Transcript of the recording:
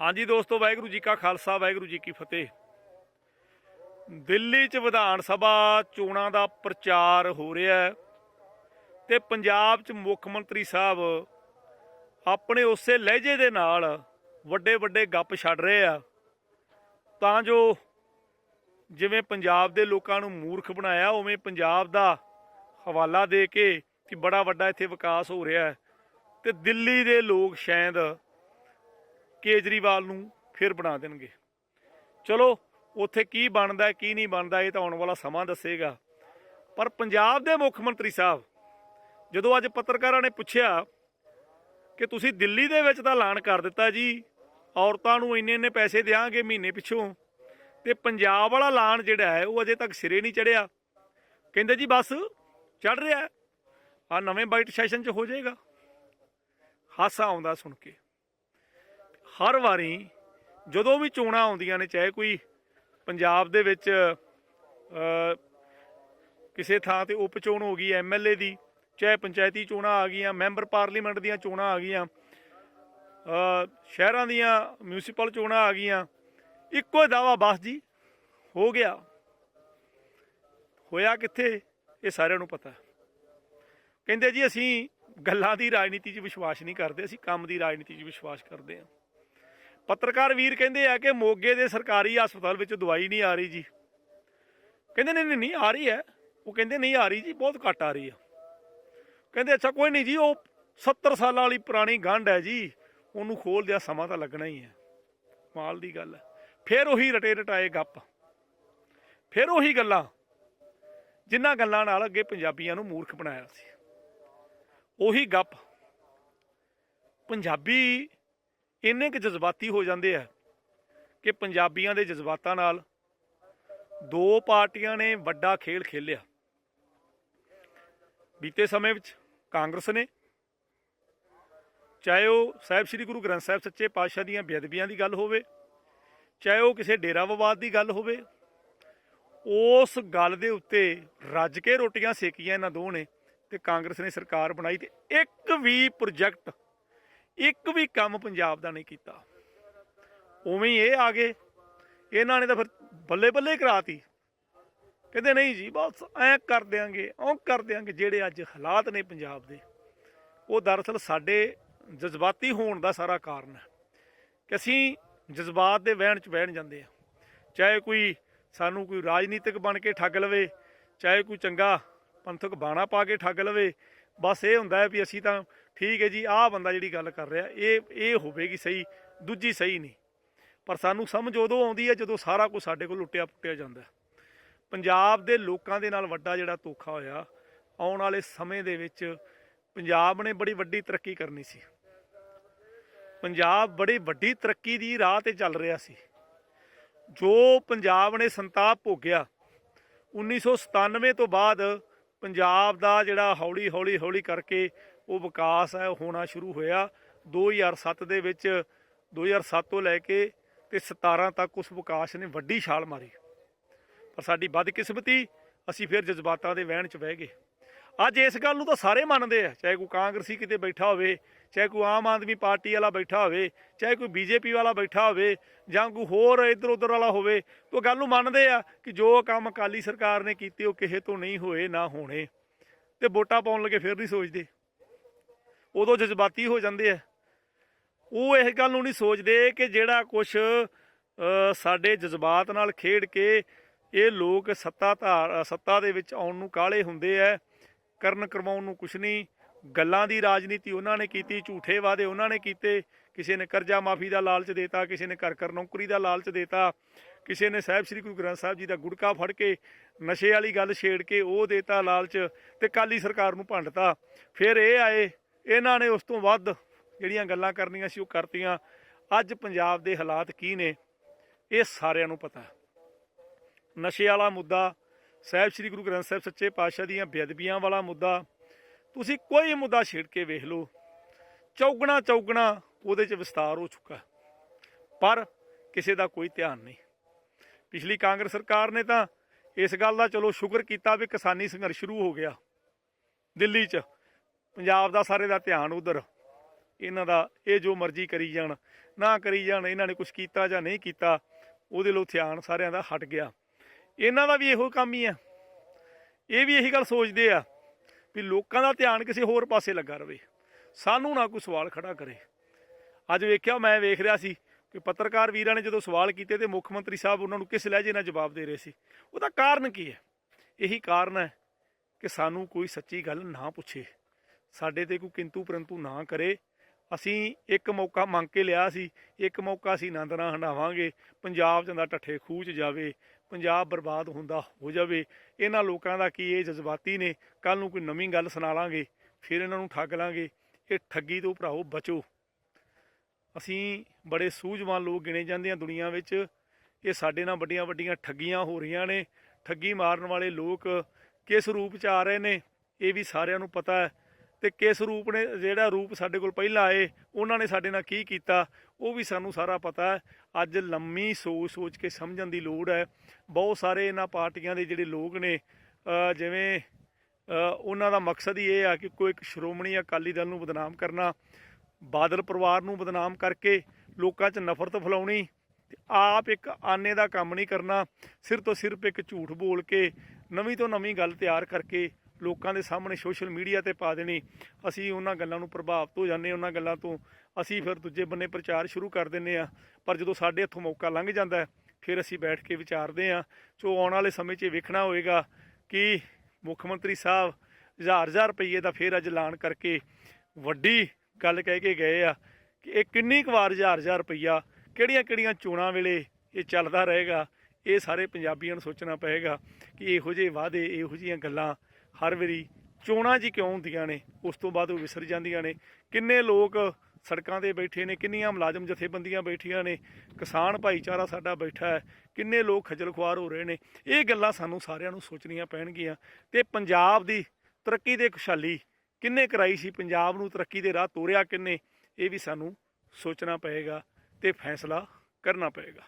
ਹਾਂਜੀ ਦੋਸਤੋ, ਵਾਹਿਗੁਰੂ ਜੀ ਕਾ ਖਾਲਸਾ, ਵਾਹਿਗੁਰੂ ਜੀ ਕੀ ਫਤਿਹ। ਦਿੱਲੀ 'ਚ ਵਿਧਾਨ ਸਭਾ ਚੋਣਾਂ ਦਾ ਪ੍ਰਚਾਰ ਹੋ ਰਿਹਾ ਹੈ ਤੇ ਪੰਜਾਬ 'ਚ ਮੁੱਖ ਮੰਤਰੀ ਸਾਹਿਬ ਆਪਣੇ ਉਸੇ ਲਹਿਜੇ ਦੇ ਨਾਲ ਵੱਡੇ ਵੱਡੇ ਗੱਪ ਛੱਡ ਰਹੇ ਆ। ਤਾਂ ਜੋ ਜਿਵੇਂ ਪੰਜਾਬ ਦੇ ਲੋਕਾਂ ਨੂੰ ਮੂਰਖ ਬਣਾਇਆ, ਉਵੇਂ ਪੰਜਾਬ ਦਾ ਹਵਾਲਾ ਦੇ ਕੇ ਕਿ ਬੜਾ ਵੱਡਾ ਇੱਥੇ ਵਿਕਾਸ ਹੋ ਰਿਹਾ ਹੈ। ਤੇ ਦਿੱਲੀ ਦੇ ਲੋਕ ਸ਼ਾਇਦ ਕੇਜਰੀਵਾਲ ਨੂੰ ਫਿਰ ਬਣਾ ਦੇਣਗੇ। ਚਲੋ, ਉੱਥੇ ਕੀ ਬਣਦਾ, ਕੀ ਨਹੀਂ ਬਣਦਾ, ਇਹ ਤਾਂ ਆਉਣ ਵਾਲਾ ਸਮਾਂ ਦੱਸੇਗਾ। ਪਰ ਪੰਜਾਬ ਦੇ ਮੁੱਖ ਮੰਤਰੀ ਸਾਹਿਬ, ਜਦੋਂ ਅੱਜ ਪੱਤਰਕਾਰਾਂ ਨੇ ਪੁੱਛਿਆ ਕਿ ਤੁਸੀਂ ਦਿੱਲੀ ਦੇ ਵਿੱਚ ਤਾਂ ਐਲਾਨ ਕਰ ਦਿੱਤਾ ਜੀ, ਔਰਤਾਂ ਨੂੰ ਇੰਨੇ ਇੰਨੇ ਪੈਸੇ ਦਿਆਂਗੇ ਮਹੀਨੇ ਪਿੱਛੋਂ, ਤੇ ਪੰਜਾਬ ਵਾਲਾ ਐਲਾਨ ਜਿਹੜਾ ਹੈ, ਉਹ ਅਜੇ ਤੱਕ ਸਿਰੇ ਨਹੀਂ ਚੜਿਆ। ਕਹਿੰਦੇ ਜੀ ਬਸ ਚੜ ਰਿਹਾ ਆ ਨਵੇਂ ਬਾਈਟ ਸੈਸ਼ਨ 'ਚ ਹੋ ਜਾਏਗਾ। ਹਾਸਾ ਆਉਂਦਾ ਸੁਣ ਕੇ। ਹਰ ਵਾਰੀ ਜਦੋਂ ਵੀ ਚੋਣਾਂ ਆਉਂਦੀਆਂ ਨੇ, ਚਾਹੇ ਕੋਈ ਪੰਜਾਬ ਦੇ ਵਿੱਚ ਕਿਸੇ ਥਾਂ ਤੇ ਉਪ ਚੋਣ ਹੋ ਗਈ ਐਮਐਲਏ ਦੀ, ਚਾਹੇ ਪੰਚਾਇਤੀ ਚੋਣਾਂ ਆ ਗਈਆਂ, ਮੈਂਬਰ ਪਾਰਲੀਮੈਂਟ ਦੀਆਂ ਚੋਣਾਂ ਆ ਗਈਆਂ ਸ਼ਹਿਰਾਂ ਦੀਆਂ ਮਿਊਨਿਸਪਲ ਚੋਣਾਂ ਆ ਗਈਆਂ, ਇੱਕੋ ਦਾਵਾ ਬਸ ਜੀ, ਹੋ ਗਿਆ। ਹੋਇਆ ਕਿੱਥੇ? ਇਹ ਸਾਰਿਆਂ ਨੂੰ ਪਤਾ। ਕਹਿੰਦੇ ਜੀ, ਅਸੀਂ ਗੱਲਾਂ ਦੀ ਰਾਜਨੀਤੀ 'ਚ ਵਿਸ਼ਵਾਸ ਨਹੀਂ ਕਰਦੇ, ਅਸੀਂ ਕੰਮ ਦੀ ਰਾਜਨੀਤੀ 'ਚ ਵਿਸ਼ਵਾਸ ਕਰਦੇ ਹਾਂ। ਪੱਤਰਕਾਰ ਵੀਰ ਕਹਿੰਦੇ ਆ ਕਿ ਮੋਗੇ ਦੇ ਸਰਕਾਰੀ ਹਸਪਤਾਲ ਵਿੱਚ ਦਵਾਈ ਨਹੀਂ ਆ ਰਹੀ ਜੀ। ਕਹਿੰਦੇ ਨਹੀਂ ਨਹੀਂ ਨਹੀਂ, ਆ ਰਹੀ ਹੈ। ਉਹ ਕਹਿੰਦੇ ਨਹੀਂ ਆ ਰਹੀ ਜੀ, ਬਹੁਤ ਘੱਟ ਆ ਰਹੀ ਆ। ਕਹਿੰਦੇ ਅੱਛਾ, ਕੋਈ ਨਹੀਂ ਜੀ, ਉਹ 70 ਸਾਲਾਂ ਵਾਲੀ ਪੁਰਾਣੀ ਗੰਢ ਹੈ ਜੀ। ਉਹਨੂੰ ਖੋਲ ਦਿਆ, ਸਮਾਂ ਤਾਂ ਲੱਗਣਾ ਹੀ ਹੈ। ਮਾਲ ਦੀ ਗੱਲ ਫਿਰ ਉਹੀ ਰਟੇ ਰਟਾਏ ਗੱਪ। ਫਿਰ ਉਹੀ ਗੱਲਾਂ। ਜਿਨ੍ਹਾਂ ਗੱਲਾਂ ਨਾਲ ਅੱਗੇ ਪੰਜਾਬੀਆਂ ਨੂੰ ਮੂਰਖ ਬਣਾਇਆ ਸੀ। ਉਹੀ ਗੱਪ। ਪੰਜਾਬੀ ਇੰਨੇ ਕੁ ਜਜ਼ਬਾਤੀ ਹੋ ਜਾਂਦੇ ਆ ਕਿ ਪੰਜਾਬੀਆਂ ਦੇ ਜਜ਼ਬਾਤਾਂ ਨਾਲ ਦੋ ਪਾਰਟੀਆਂ ਨੇ ਵੱਡਾ ਖੇਲ ਖੇਲਿਆ। ਬੀਤੇ ਸਮੇਂ ਵਿੱਚ ਕਾਂਗਰਸ ਨੇ, ਚਾਹੇ ਉਹ ਸਾਹਿਬ ਸ੍ਰੀ ਗੁਰੂ ਗ੍ਰੰਥ ਸਾਹਿਬ ਸੱਚੇ ਪਾਤਸ਼ਾਹ ਦੀਆਂ ਬੇਅਦਬੀਆਂ ਦੀ ਗੱਲ ਹੋਵੇ, ਚਾਹੇ ਉਹ ਕਿਸੇ ਡੇਰਾ ਵਿਵਾਦ ਦੀ ਗੱਲ ਹੋਵੇ, ਉਸ ਗੱਲ ਦੇ ਉੱਤੇ ਰੱਜ ਕੇ ਰੋਟੀਆਂ ਸੇਕੀਆਂ ਇਹਨਾਂ ਦੋ ਨੇ ਤੇ ਕਾਂਗਰਸ ਨੇ ਸਰਕਾਰ ਬਣਾਈ ਤੇ ਇੱਕ ਵੀ ਪ੍ਰੋਜੈਕਟ ਇੱਕ ਵੀ ਕੰਮ ਪੰਜਾਬ ਦਾ ਨਹੀਂ ਕੀਤਾ। ਉਵੇਂ ਇਹ ਆ ਗਏ। ਇਹਨਾਂ ਨੇ ਤਾਂ ਫਿਰ ਬੱਲੇ ਬੱਲੇ ਕਰਾਤੀ। ਕਹਿੰਦੇ, ਨਹੀਂ ਜੀ, ਬਸ ਐ ਕਰ ਦਿਆਂਗੇ ਉਹ ਕਰ ਦਿਆਂਗੇ, ਜਿਹੜੇ ਅੱਜ ਹਾਲਾਤ ਨੇ ਪੰਜਾਬ ਦੇ। ਉਹ ਦਰਅਸਲ ਸਾਡੇ ਜਜ਼ਬਾਤੀ ਹੋਣ ਦਾ ਸਾਰਾ ਕਾਰਨ ਹੈ ਕਿ ਅਸੀਂ ਜਜ਼ਬਾਤ ਦੇ ਵਹਿਣ ਚ ਬਹਿਣ ਜਾਂਦੇ ਆ ਚਾਹੇ ਕੋਈ ਸਾਨੂੰ ਕੋਈ ਰਾਜਨੀਤਿਕ ਬਣ ਕੇ ਠੱਗ ਲਵੇ, ਚਾਹੇ ਕੋਈ ਚੰਗਾ ਪੰਥਕ ਬਾਣਾ ਪਾ ਕੇ ਠੱਗ ਲਵੇ, ਬਸ ਇਹ ਹੁੰਦਾ ਹੈ ਵੀ ਅਸੀਂ ਤਾਂ ਠੀਕ ਹੈ ਜੀ, ਆਹ ਬੰਦਾ ਜਿਹੜੀ ਗੱਲ ਕਰ ਰਿਹਾ, ਇਹ ਇਹ ਹੋਵੇਗੀ ਸਹੀ, ਦੂਜੀ ਸਹੀ ਨਹੀਂ। ਪਰ ਸਾਨੂੰ ਸਮਝ ਉਦੋਂ ਆਉਂਦੀ ਹੈ ਜਦੋਂ ਸਾਰਾ ਕੁਝ ਸਾਡੇ ਕੋਲ ਲੁੱਟਿਆ ਪੁੱਟਿਆ ਜਾਂਦਾ ਪੰਜਾਬ ਦੇ ਲੋਕਾਂ ਦੇ ਨਾਲ ਵੱਡਾ ਜਿਹੜਾ ਧੋਖਾ ਹੋਇਆ, ਆਉਣ ਵਾਲੇ ਸਮੇਂ ਦੇ ਵਿੱਚ ਪੰਜਾਬ ਨੇ ਬੜੀ ਵੱਡੀ ਤਰੱਕੀ ਕਰਨੀ ਸੀ। ਪੰਜਾਬ ਬੜੀ ਵੱਡੀ ਤਰੱਕੀ ਦੀ ਰਾਹ ਤੇ ਚੱਲ ਰਿਹਾ ਸੀ। ਜੋ ਪੰਜਾਬ ਨੇ ਸੰਤਾਪ ਭੋਗਿਆ 1997 ਤੋਂ ਬਾਅਦ ਪੰਜਾਬ ਦਾ ਜਿਹੜਾ ਹੌਲੀ ਹੌਲੀ ਹੌਲੀ ਕਰਕੇ ਉਹ ਵਿਕਾਸ ਹੈ, ਉਹ ਹੋਣਾ ਸ਼ੁਰੂ ਹੋਇਆ। 2007 ਦੇ ਵਿੱਚ 2007 ਤੋਂ ਲੈ ਕੇ ਤੇ 17 ਤੱਕ ਉਸ ਵਿਕਾਸ ਨੇ ਵੱਡੀ ਛਾਲ ਮਾਰੀ। ਪਰ ਸਾਡੀ ਬਦਕਿਸਮਤੀ, ਅਸੀਂ ਫਿਰ ਜਜ਼ਬਾਤਾਂ ਦੇ ਵਹਿਣ 'ਚ ਬਹਿ ਗਏ। ਅੱਜ ਇਸ ਗੱਲ ਨੂੰ ਤਾਂ ਸਾਰੇ ਮੰਨਦੇ ਆ, ਚਾਹੇ ਕੋਈ ਕਾਂਗਰਸੀ ਕਿਤੇ ਬੈਠਾ ਹੋਵੇ, ਚਾਹੇ ਕੋਈ ਆਮ ਆਦਮੀ ਪਾਰਟੀ ਵਾਲਾ ਬੈਠਾ ਹੋਵੇ, ਚਾਹੇ ਕੋਈ ਬੀਜੇਪੀ ਵਾਲਾ ਬੈਠਾ ਹੋਵੇ, ਜਾਂ ਕੋਈ ਹੋਰ ਇੱਧਰ ਉੱਧਰ ਵਾਲਾ ਹੋਵੇ, ਉਹ ਗੱਲ ਨੂੰ ਮੰਨਦੇ ਆ ਕਿ ਜੋ ਕੰਮ ਅਕਾਲੀ ਸਰਕਾਰ ਨੇ ਕੀਤੇ ਉਹ ਕਿਸੇ ਤੋਂ ਨਹੀਂ ਹੋਏ, ਨਾ ਹੋਣੇ। ਤੇ ਵੋਟਾਂ ਪਾਉਣ ਲੱਗੇ ਫਿਰ ਨਹੀਂ ਸੋਚਦੇ। ਉਦੋਂ ਜਜ਼ਬਾਤੀ ਹੋ ਜਾਂਦੇ ਆ। ਉਹ ਇਸ ਗੱਲ ਨੂੰ ਨਹੀਂ ਸੋਚਦੇ ਕਿ ਜਿਹੜਾ ਕੁਝ ਸਾਡੇ ਜਜ਼ਬਾਤ ਨਾਲ ਖੇਡ ਕੇ ਇਹ ਲੋਕ ਸੱਤਾ ਧਾਰ, ਸੱਤਾ ਦੇ ਵਿੱਚ ਆਉਣ ਨੂੰ ਕਾਲੇ ਹੁੰਦੇ ਐ ਕਰਨ ਕਰਵਾਉਣ ਨੂੰ ਕੁਛ ਨਹੀਂ। ਗੱਲਾਂ ਦੀ ਰਾਜਨੀਤੀ ਉਹਨਾਂ ਨੇ ਕੀਤੀ, ਝੂਠੇ ਵਾਅਦੇ ਉਹਨਾਂ ਨੇ ਕੀਤੇ। ਕਿਸੇ ਨੇ ਕਰਜ਼ਾ ਮਾਫੀ ਦਾ ਲਾਲਚ ਦੇਤਾ, ਕਿਸੇ ਨੇ ਘਰ ਘਰ ਨੌਕਰੀ ਦਾ ਲਾਲਚ ਦੇਤਾ। ਕਿਸੇ ਨੇ ਸਾਹਿਬ ਸ੍ਰੀ ਗੁਰੂ ਗ੍ਰੰਥ ਸਾਹਿਬ ਜੀ ਦਾ ਗੁੜਕਾ ਫੜ ਕੇ ਨਸ਼ੇ ਵਾਲੀ ਗੱਲ ਛੇੜ ਕੇ ਉਹ ਦੇਤਾ ਲਾਲਚ ਤੇ ਕਾਲੀ ਸਰਕਾਰ ਨੂੰ ਭੰਡਤਾ। ਫਿਰ ਇਹ ਆਏ, ਇਹਨਾਂ ਨੇ ਉਸ ਤੋਂ ਵੱਧ ਜਿਹੜੀਆਂ ਗੱਲਾਂ ਕਰਨੀਆਂ ਸੀ ਉਹ ਕਰਤੀਆਂ। ਅੱਜ ਪੰਜਾਬ ਦੇ ਹਾਲਾਤ ਕੀ ਨੇ, ਇਹ ਸਾਰਿਆਂ ਨੂੰ ਪਤਾ। ਨਸ਼ੇ ਵਾਲਾ ਮੁੱਦਾ ਸਾਹਿਬ ਸ੍ਰੀ ਗੁਰੂ ਗ੍ਰੰਥ ਸਾਹਿਬ ਸੱਚੇ ਪਾਤਸ਼ਾਹ ਦੀਆਂ ਬੇਅਦਬੀਆਂ ਵਾਲਾ ਮੁੱਦਾ। ਤੁਸੀਂ ਕੋਈ ਮੁੱਦਾ ਛੇੜ ਕੇ ਵੇਖ ਲਓ। ਚੌਗਣਾ ਚੌਗਣਾ ਉਹਦੇ 'ਚ ਵਿਸਤਾਰ ਹੋ ਚੁੱਕਾ। ਪਰ ਕਿਸੇ ਦਾ ਕੋਈ ਧਿਆਨ ਨਹੀਂ। ਪਿਛਲੀ ਕਾਂਗਰਸ ਸਰਕਾਰ ਨੇ ਤਾਂ ਇਸ ਗੱਲ ਦਾ ਚਲੋ ਸ਼ੁਕਰ ਕੀਤਾ ਵੀ ਕਿਸਾਨੀ ਸੰਘਰਸ਼ ਸ਼ੁਰੂ ਹੋ ਗਿਆ। ਦਿੱਲੀ 'ਚ। ਪੰਜਾਬ ਦਾ ਸਾਰੇ ਦਾ ਧਿਆਨ ਉਧਰ। ਇਹਨਾਂ ਦਾ ਇਹ ਜੋ ਮਰਜ਼ੀ ਕਰੀ ਜਾਣ, ਨਾ ਕਰੀ ਜਾਣ, ਇਹਨਾਂ ਨੇ ਕੁਝ ਕੀਤਾ ਜਾਂ ਨਹੀਂ ਕੀਤਾ, ਉਹਦੇ ਲੋ ਧਿਆਨ ਸਾਰਿਆਂ ਦਾ ਹਟ ਗਿਆ। ਇਹਨਾਂ ਦਾ ਵੀ ਇਹੋ ਕੰਮ ਹੀ ਆ। ਇਹ ਵੀ ਇਹੀ ਗੱਲ ਸੋਚਦੇ ਆ ਵੀ ਲੋਕਾਂ ਦਾ ਧਿਆਨ ਕਿਸੇ ਹੋਰ ਪਾਸੇ ਲੱਗਾ ਰਵੇ। ਸਾਨੂੰ ਨਾ ਕੋਈ ਸਵਾਲ ਖੜਾ ਕਰੇ। ਅੱਜ ਵੇਖਿਆ, ਮੈਂ ਵੇਖ ਰਿਹਾ ਸੀ ਕਿ ਪੱਤਰਕਾਰ ਵੀਰਾਂ ਨੇ ਜਦੋਂ ਸਵਾਲ ਕੀਤੇ ਤੇ ਮੁੱਖ ਮੰਤਰੀ ਸਾਹਿਬ ਉਹਨਾਂ ਨੂੰ ਕਿਸ ਲਹਿਜੇ ਨਾਲ ਜਵਾਬ ਦੇ ਰਹੇ ਸੀ। ਉਹਦਾ ਕਾਰਨ ਕੀ ਹੈ? ਇਹੀ ਕਾਰਨ ਹੈ ਕਿ ਸਾਨੂੰ ਕੋਈ ਸੱਚੀ ਗੱਲ ਨਾ ਪੁੱਛੇ। ਸਾਡੇ ਤੇ ਕੋਈ ਕਿੰਤੂ ਪਰੰਤੂ ਨਾ ਕਰੇ। ਅਸੀਂ ਇੱਕ ਮੌਕਾ ਮੰਗ ਕੇ ਲਿਆ ਸੀ, ਇੱਕ ਮੌਕਾ ਅਸੀਂ ਆਨੰਦ ਨਾਲ ਹੰਡਾਵਾਂਗੇ ਪੰਜਾਬ ਜਾਂਦਾ ਟੱਠੇ ਖੂਚ ਜਾਵੇ ਪੰਜਾਬ ਬਰਬਾਦ ਹੁੰਦਾ ਹੋ ਜਾਵੇ। ਇਹਨਾਂ ਲੋਕਾਂ ਦਾ ਕੀ ਇਹ ਜਜ਼ਬਾਤੀ ਨੇ? ਕੱਲ ਨੂੰ ਕੋਈ ਨਵੀਂ ਗੱਲ ਸੁਣਾ ਲਾਂਗੇ, ਫਿਰ ਇਹਨਾਂ ਨੂੰ ਠੱਗ ਲਾਂਗੇ। ਇਹ ਠੱਗੀ ਤੋਂ ਭਰਾਓ ਬਚੋ। ਅਸੀਂ ਬੜੇ ਸੂਝਵਾਨ ਲੋਕ ਗਿਣੇ ਜਾਂਦੇ ਆ ਦੁਨੀਆ ਵਿੱਚ। ਇਹ ਸਾਡੇ ਨਾਲ ਵੱਡੀਆਂ ਵੱਡੀਆਂ ਠੱਗੀਆਂ ਹੋ ਰਹੀਆਂ ਨੇ। ਠੱਗੀ ਮਾਰਨ ਵਾਲੇ ਲੋਕ ਕਿਸ ਰੂਪ ਚ ਆ ਰਹੇ ਨੇ? ਇਹ ਵੀ ਸਾਰਿਆਂ ਨੂੰ ਪਤਾ ਹੈ। ਤੇ ਕਿਸ ਰੂਪ ਨੇ, ਜਿਹੜਾ ਰੂਪ ਸਾਡੇ ਕੋਲ ਪਹਿਲਾਂ ਆਏ, ਉਹਨਾਂ ਨੇ ਸਾਡੇ ਨਾਲ ਕੀ ਕੀਤਾ, ਉਹ ਵੀ ਸਾਨੂੰ ਸਾਰਾ ਪਤਾ ਹੈ। ਅੱਜ ਲੰਮੀ ਸੋਚ ਸੋਚ ਕੇ ਸਮਝਣ ਦੀ ਲੋੜ ਹੈ। ਬਹੁਤ ਸਾਰੇ ਇਹਨਾਂ ਪਾਰਟੀਆਂ ਦੇ ਜਿਹੜੇ ਲੋਕ ਨੇ ਜਿਵੇਂ ਉਹਨਾਂ ਦਾ ਮਕਸਦ ਹੀ ਇਹ ਆ ਕਿ ਕੋਈ ਇੱਕ ਸ਼੍ਰੋਮਣੀ ਅਕਾਲੀ ਦਲ ਨੂੰ ਬਦਨਾਮ ਕਰਨਾ, ਬਾਦਲ ਪਰਿਵਾਰ ਨੂੰ ਬਦਨਾਮ ਕਰਕੇ ਲੋਕਾਂ 'ਚ ਨਫ਼ਰਤ ਫੈਲਾਉਣੀ ਆਪ ਇੱਕ ਆਨੇ ਦਾ ਕੰਮ ਨਹੀਂ ਕਰਨਾ, ਸਿਰ ਤੋਂ ਸਿਰਫ ਇੱਕ ਝੂਠ ਬੋਲ ਕੇ, ਨਵੀਂ ਤੋਂ ਨਵੀਂ ਗੱਲ ਤਿਆਰ ਕਰਕੇ ਲੋਕਾਂ ਦੇ ਸਾਹਮਣੇ ਸੋਸ਼ਲ ਮੀਡੀਆ ਤੇ ਪਾ ਦੇਣੀ। ਅਸੀਂ ਉਹਨਾਂ ਗੱਲਾਂ ਨੂੰ ਪ੍ਰਭਾਵਿਤ ਹੋ ਜਾਂਦੇ ਉਹਨਾਂ ਗੱਲਾਂ ਤੋਂ ਅਸੀਂ ਫਿਰ ਦੂਜੇ ਬੰਨੇ ਪ੍ਰਚਾਰ ਸ਼ੁਰੂ ਕਰ ਦਿੰਨੇ ਆ ਪਰ ਜਦੋਂ ਸਾਡੇ ਹੱਥੋਂ ਮੌਕਾ ਲੰਘ ਜਾਂਦਾ ਫਿਰ ਅਸੀਂ ਬੈਠ ਕੇ ਵਿਚਾਰਦੇ ਆ ਸੋ ਆਉਣ ਵਾਲੇ ਸਮੇਂ 'ਚ ਇਹ ਵੇਖਣਾ ਹੋਏਗਾ ਕਿ ਮੁੱਖ ਮੰਤਰੀ ਸਾਹਿਬ ਹਜ਼ਾਰ ਹਜ਼ਾਰ ਰੁਪਏ ਦਾ ਫੇਰ ਅੱਜ ਐਲਾਨ ਕਰਕੇ ਵੱਡੀ ਗੱਲ ਕਹਿ ਕੇ ਗਏ ਆ ਕਿ ਇਹ ਕਿੰਨੀ ਕੁ ਵਾਰ ਹਜ਼ਾਰ ਹਜ਼ਾਰ ਰੁਪਈਆ, ਕਿਹੜੀਆਂ ਕਿਹੜੀਆਂ ਚੋਣਾਂ ਵੇਲੇ ਇਹ ਚੱਲਦਾ ਰਹੇਗਾ, ਇਹ ਸਾਰੇ ਪੰਜਾਬੀਆਂ ਨੂੰ ਸੋਚਣਾ ਪਏਗਾ ਕਿ ਇਹੋ ਜਿਹੇ ਵਾਅਦੇ, ਇਹੋ ਜਿਹੀਆਂ ਗੱਲਾਂ ਹਰ ਵਾਰੀ ਚੋਣਾਂ ਜੀ ਕਿਉਂ ਹੁੰਦੀਆਂ ਨੇ, ਉਸ ਤੋਂ ਬਾਅਦ ਉਹ ਵਿਸਰ ਜਾਂਦੀਆਂ ਨੇ। ਕਿੰਨੇ ਲੋਕ ਸੜਕਾਂ ਤੇ ਬੈਠੇ ਨੇ, ਕਿੰਨੀਆਂ ਮੁਲਾਜ਼ਮ ਜਥੇਬੰਦੀਆਂ ਬੈਠੀਆਂ ਨੇ, ਕਿਸਾਨ ਭਾਈਚਾਰਾ ਸਾਡਾ ਬੈਠਾ ਹੈ, ਕਿੰਨੇ ਲੋਕ ਖੱਜਲ ਖੁਆਰ ਹੋ ਰਹੇ ਨੇ। ਇਹ ਗੱਲਾਂ ਸਾਨੂੰ ਸਾਰਿਆਂ ਨੂੰ ਸੋਚਣੀਆਂ ਪੈਣਗੀਆਂ। ਤੇ ਪੰਜਾਬ ਦੀ ਤਰੱਕੀ ਤੇ ਖੁਸ਼ਹਾਲੀ ਕਿੰਨੇ ਕਰਾਈ ਸੀ, ਪੰਜਾਬ ਨੂੰ ਤਰੱਕੀ ਦੇ ਰਾਹ ਤੋਰਿਆ ਕਿੰਨੇ, ਇਹ ਵੀ ਸਾਨੂੰ ਸੋਚਣਾ ਪਏਗਾ ਤੇ ਫੈਸਲਾ ਕਰਨਾ ਪਏਗਾ।